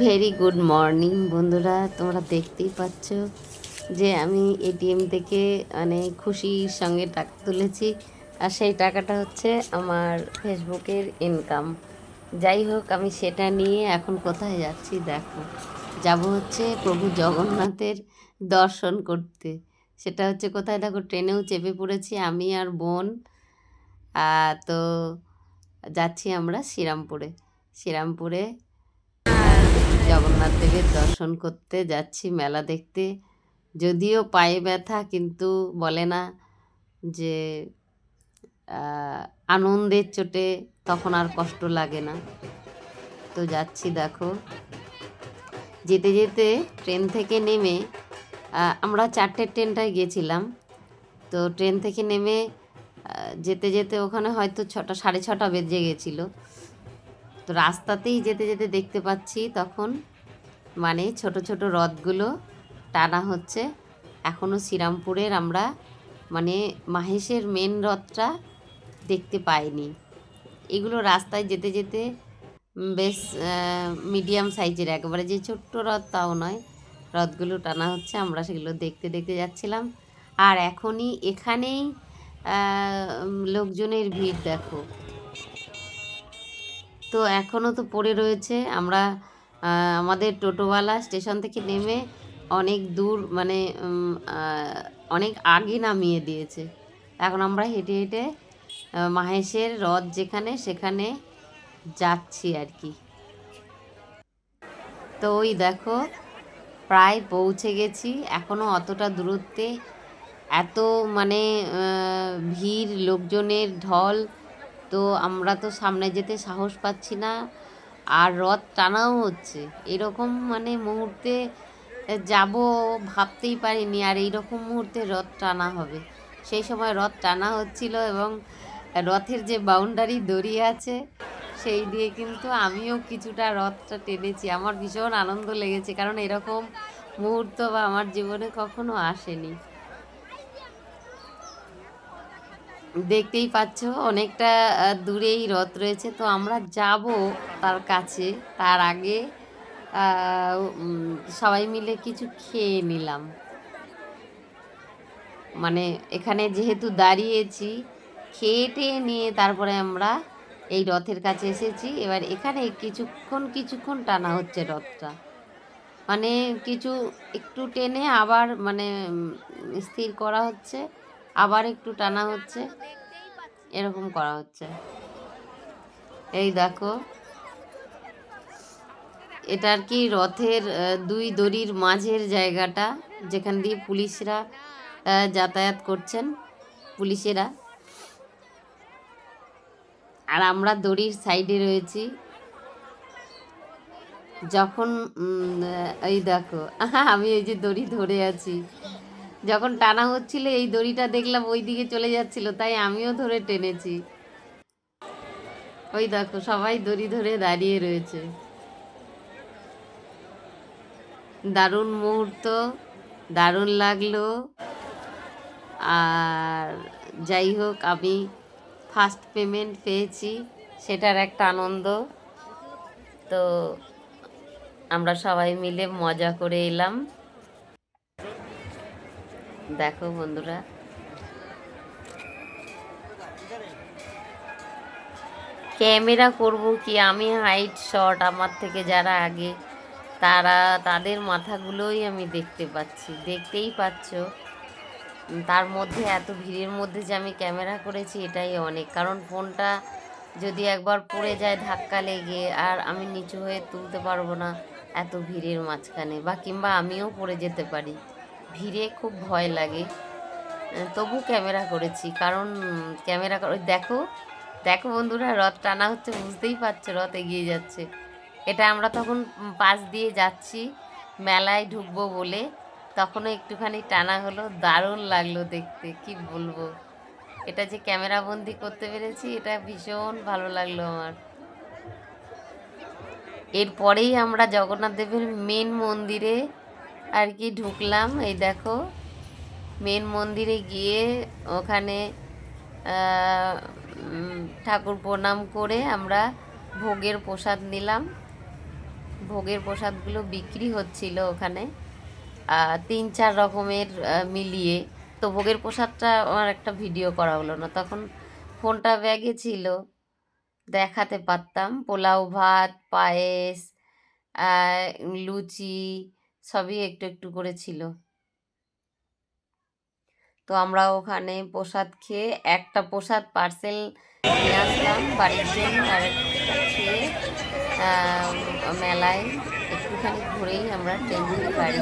Very good morning বন্ধুরা, তোমরা দেখতেই পাচ্ছ যে আমি এটিএম থেকে মানে খুশির সঙ্গে টাকা তুলেছি। আর সেই টাকাটা হচ্ছে আমার ফেসবুকের ইনকাম। যাই হোক, আমি সেটা নিয়ে এখন কোথায় যাচ্ছি দেখো। যাব হচ্ছে প্রভু জগন্নাথের দর্শন করতে। সেটা হচ্ছে কোথায়? দেখো, ট্রেনেও চেপে পড়েছি আমি আর বোন। তো যাচ্ছি আমরা শ্রীরামপুরে। শ্রীরামপুরে জগন্নাথ দেবের দর্শন করতে যাচ্ছি, মেলা দেখতে। যদিও পায়ে ব্যথা, কিন্তু বলে না যে আনন্দের চোটে তখন আর কষ্ট লাগে না। তো যাচ্ছি, দেখো। যেতে যেতে ট্রেন থেকে নেমে আমরা চারটের ট্রেনটায় গিয়েছিলাম। তো ট্রেন থেকে নেমে যেতে যেতে ওখানে হয়তো ছটা, সাড়ে ছটা বেজে গেছিল। তো রাস্তাতেই যেতে যেতে দেখতে পাচ্ছি তখন মানে ছোট ছোট রথগুলো টানা হচ্ছে। এখনও শ্রীরামপুরের আমরা মানে মাহেশের মেন রথটা দেখতে পাইনি। এগুলো রাস্তায় যেতে যেতে বেশ মিডিয়াম সাইজের একেবারে যে ছোট্ট রথ তাও নয়, রথগুলো টানা হচ্ছে, আমরা সেগুলো দেখতে দেখতে যাচ্ছিলাম। আর এখনই এখানেই লোকজনের ভিড় দেখো। তো এখনও তো পড়ে রয়েছে, আমরা আমাদের টোটোওয়ালা স্টেশন থেকে নেমে অনেক দূর মানে অনেক আগে নামিয়ে দিয়েছে। এখন আমরা হেঁটে হেঁটে মাহেশের রথ যেখানে সেখানে যাচ্ছি আর কি। তো ওই দেখো, প্রায় পৌঁছে গেছি। এখনও অতটা দূরত্বে এত মানে ভিড়, লোকজনের ঢল, তো আমরা তো সামনে যেতে সাহস পাচ্ছি না। আর রথ টানাও হচ্ছে। এরকম মানে মুহূর্তে যাব ভাবতেই পারিনি, আর এইরকম মুহূর্তে রথ টানা হবে। সেই সময় রথ টানা হচ্ছিল এবং রথের যে বাউন্ডারি দড়ি আছে, সেই দিয়ে কিন্তু আমিও কিছুটা রথটা টেনেছি। আমার ভীষণ আনন্দ লেগেছে, কারণ এরকম মুহূর্ত বা আমার জীবনে কখনো আসেনি। দেখতেই পাচ্ছ, অনেকটা দূরেই রথ রয়েছে। তো আমরা যাব তার কাছে। তার আগে সবাই মিলে কিছু খেয়ে নিলাম। মানে এখানে যেহেতু দাঁড়িয়েছি, খেয়ে টেয়ে নিয়ে তারপরে আমরা এই রথের কাছে এসেছি। এবার এখানে কিছুক্ষণ কিছুক্ষণ টানা হচ্ছে রথটা। মানে কিছু একটু টেনে আবার মানে স্থির করা হচ্ছে। আবার একটু টানা হচ্ছে। এরকম করা হচ্ছে। এই দেখো। এটা আর কি রথের দুই দড়ির মাঝের জায়গাটা, যেখান দিয়ে পুলিশরা যাতায়াত করছেন, পুলিশেরা। আর আমরা দড়ির সাইডে রয়েছি। যখন এই দেখো আমি এই যে দড়ি ধরে আছি। যখন টানা হচ্ছিল, এই দড়িটা দেখলাম ওই দিকে চলে যাচ্ছিল, তাই আমিও ধরে টেনেছি। ওই দেখো, সবাই দড়ি ধরে দাঁড়িয়ে রয়েছে। দারুণ মুহূর্ত, দারুণ লাগল। আর যাই হোক, আমি ফার্স্ট পেমেন্ট পেয়েছি, সেটার একটা আনন্দ। তো আমরা সবাই মিলে মজা করে এলাম। দেখো বন্ধুরা। ক্যামেরা করব কি? আমি হাইট শর্ট আমার থেকে যারা আগে, তারা, তাদের মাথাগুলোই আমি দেখতে পাচ্ছি। দেখতেই পাচ্ছ? তার মধ্যে এত ভিড়ের মধ্যে যে আমি ক্যামেরা করেছি, এটাই অনেক। কারণ ফোনটা যদি একবার পড়ে যায় ধাক্কা লেগে, আর আমি নিচু হয়ে তুলতে পারব না এত ভিড়ের মাঝখানে, বা কিংবা আমিও পড়ে যেতে পারি। ভিড়ে খুব ভয় লাগে। তবু ক্যামেরা করেছি, কারণ ক্যামেরা করে দেখো দেখো বন্ধুরা, রথ টানা হচ্ছে, বুঝতেই পারছ রথ এগিয়ে যাচ্ছে। এটা আমরা তখন পাশ দিয়ে যাচ্ছি, মেলায় ঢুকবো বলে। তখনও একটুখানি টানা হলো, দারুণ লাগল দেখতে, কি বলব। এটা যে ক্যামেরা বন্দি করতে পেরেছি, এটা ভীষণ ভালো লাগল আমার। এরপরেই আমরা জগন্নাথ দেবের মেন মন্দিরে আর কি ঢুকলাম, এই দেখো। মেন মন্দিরে গিয়ে ওখানে ঠাকুর প্রণাম করে আমরা ভোগের প্রসাদ নিলাম। ভোগের প্রসাদগুলো বিক্রি হচ্ছিল ওখানে তিন চার রকমের মিলিয়ে। তো ভোগের প্রসাদটা আমার একটা ভিডিও করা হলো না, তখন ফোনটা ব্যাগে ছিল। দেখাতে পারতাম, পোলাও ভাত, পায়েস লুচি সবই একটু একটু করে ছিল। তো আমরা ওখানে প্রসাদ খেয়ে একটা প্রসাদ পার্সেল নিয়ে আসলাম বাড়ির জন্য আর খেয়ে মেলায় একটুখানি ঘুরেই আমরা ট্রেন বাড়ি